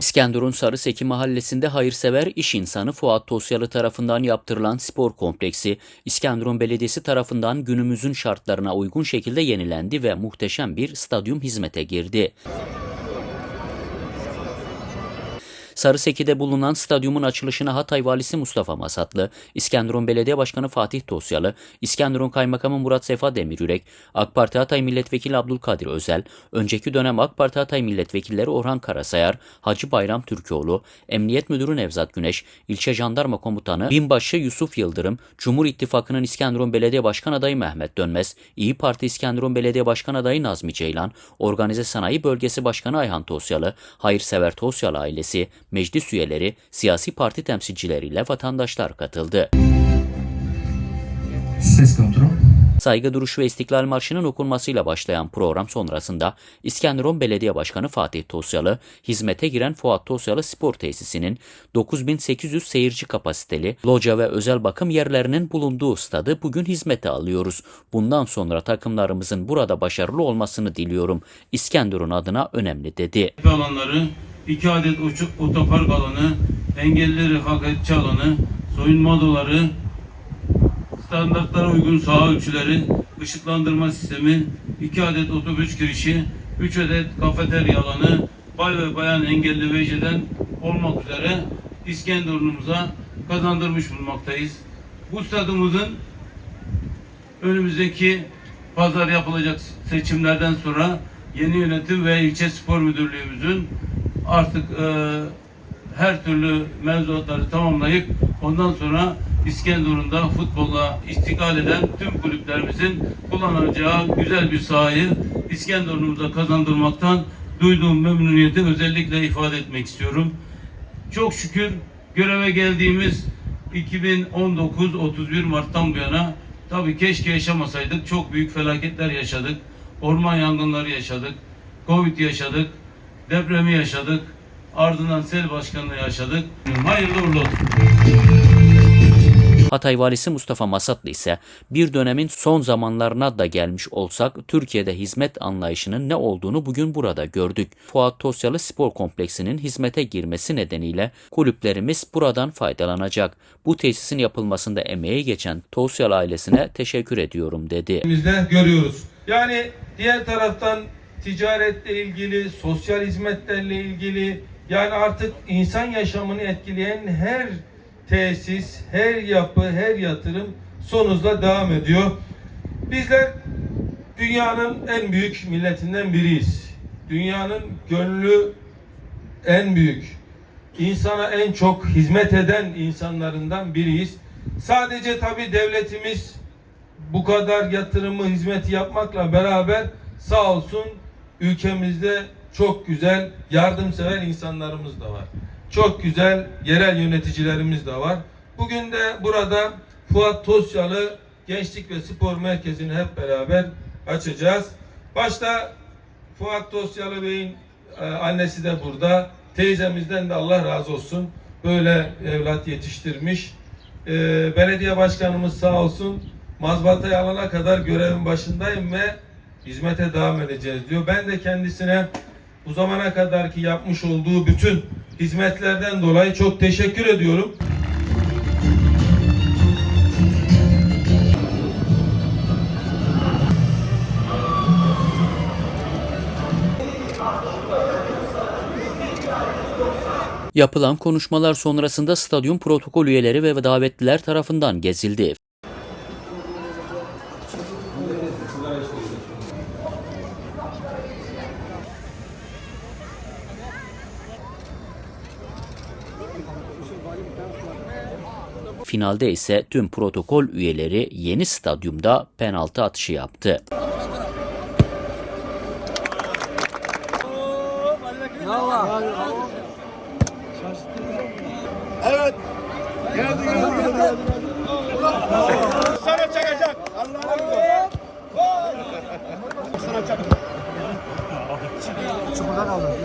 İskenderun Sarıseki mahallesinde hayırsever iş insanı Fuat Tosyalı tarafından yaptırılan spor kompleksi, İskenderun Belediyesi tarafından günümüzün şartlarına uygun şekilde yenilendi ve muhteşem bir stadyum hizmete girdi. Sarıseki'de bulunan stadyumun açılışına Hatay Valisi Mustafa Masatlı, İskenderun Belediye Başkanı Fatih Tosyalı, İskenderun Kaymakamı Murat Sefa Demirürek, AK Parti Hatay Milletvekili Abdülkadir Özel, önceki dönem AK Parti Hatay Milletvekilleri Orhan Karasayar, Hacı Bayram Türkoğlu, Emniyet Müdürü Nevzat Güneş, İlçe Jandarma Komutanı Binbaşı Yusuf Yıldırım, Cumhur İttifakı'nın İskenderun Belediye Başkan Adayı Mehmet Dönmez, İyi Parti İskenderun Belediye Başkan Adayı Nazmi Ceylan, Organize Sanayi Bölgesi Başkanı Ayhan Tosyalı, Hayırsever Tosyalı ailesi, meclis üyeleri, siyasi parti temsilcileriyle vatandaşlar katıldı. Ses kontrol. Saygı duruşu ve İstiklal Marşı'nın okunmasıyla başlayan program sonrasında İskenderun Belediye Başkanı Fatih Tosyalı, hizmete giren Fuat Tosyalı Spor Tesisi'nin 9800 seyirci kapasiteli loca ve özel bakım yerlerinin bulunduğu stadı bugün hizmete alıyoruz. Bundan sonra takımlarımızın burada başarılı olmasını diliyorum. İskenderun adına önemli dedi. Olanları 2 adet otopark alanı, engellileri hakikatçi alanı, soyunma odaları, standartlara uygun saha ölçüleri, ışıklandırma sistemi, 2 adet otobüs girişi, 3 adet kafeterya alanı, bay ve bayan engelli veceden olmak üzere İskenderun'umuza kazandırmış bulmaktayız. Bu stadımızın önümüzdeki pazar yapılacak seçimlerden sonra yeni yönetim ve ilçe spor müdürlüğümüzün artık e, her türlü mevzuatları tamamlayıp ondan sonra İskenderun'da futbolla istikal eden tüm kulüplerimizin kullanacağı güzel bir sahayı İskenderun'umuza kazandırmaktan duyduğum memnuniyeti özellikle ifade etmek istiyorum. Çok şükür göreve geldiğimiz 2019 31 Mart'tan bu yana tabii keşke yaşamasaydık. Çok büyük felaketler yaşadık. Orman yangınları yaşadık. Covid yaşadık. Depremi yaşadık. Ardından sel başkanlığı yaşadık. Hayırlı uğurlu olsun. Hatay Valisi Mustafa Masatlı ise bir dönemin son zamanlarına da gelmiş olsak Türkiye'de hizmet anlayışının ne olduğunu bugün burada gördük. Fuat Tosyalı Spor Kompleksi'nin hizmete girmesi nedeniyle kulüplerimiz buradan faydalanacak. Bu tesisin yapılmasında emeği geçen Tosyalı ailesine teşekkür ediyorum dedi. Bizde görüyoruz. Yani diğer taraftan ticaretle ilgili, sosyal hizmetlerle ilgili yani artık insan yaşamını etkileyen her tesis, her yapı, her yatırım son hızla devam ediyor. Bizler dünyanın en büyük milletinden biriyiz. Dünyanın gönlü en büyük, insana en çok hizmet eden insanlarından biriyiz. Sadece tabi devletimiz bu kadar yatırımı, hizmeti yapmakla beraber sağ olsun ülkemizde çok güzel yardımsever insanlarımız da var. Çok güzel yerel yöneticilerimiz de var. Bugün de burada Fuat Tosyalı Gençlik ve Spor Merkezi'ni hep beraber açacağız. Başta Fuat Tosyalı Bey'in e, annesi de burada. Teyzemizden de Allah razı olsun. Böyle evlat yetiştirmiş. E, belediye başkanımız sağ olsun. Mazbatayı alana kadar görevin başındayım ve hizmete devam edeceğiz diyor. Ben de kendisine bu zamana kadarki yapmış olduğu bütün hizmetlerden dolayı çok teşekkür ediyorum. Yapılan konuşmalar sonrasında stadyum protokol üyeleri ve davetliler tarafından gezildi. Finalde ise tüm protokol üyeleri yeni stadyumda penaltı atışı yaptı. Sana çakacak. Allah'ım. Sana çakacak. Çukurda kaldı.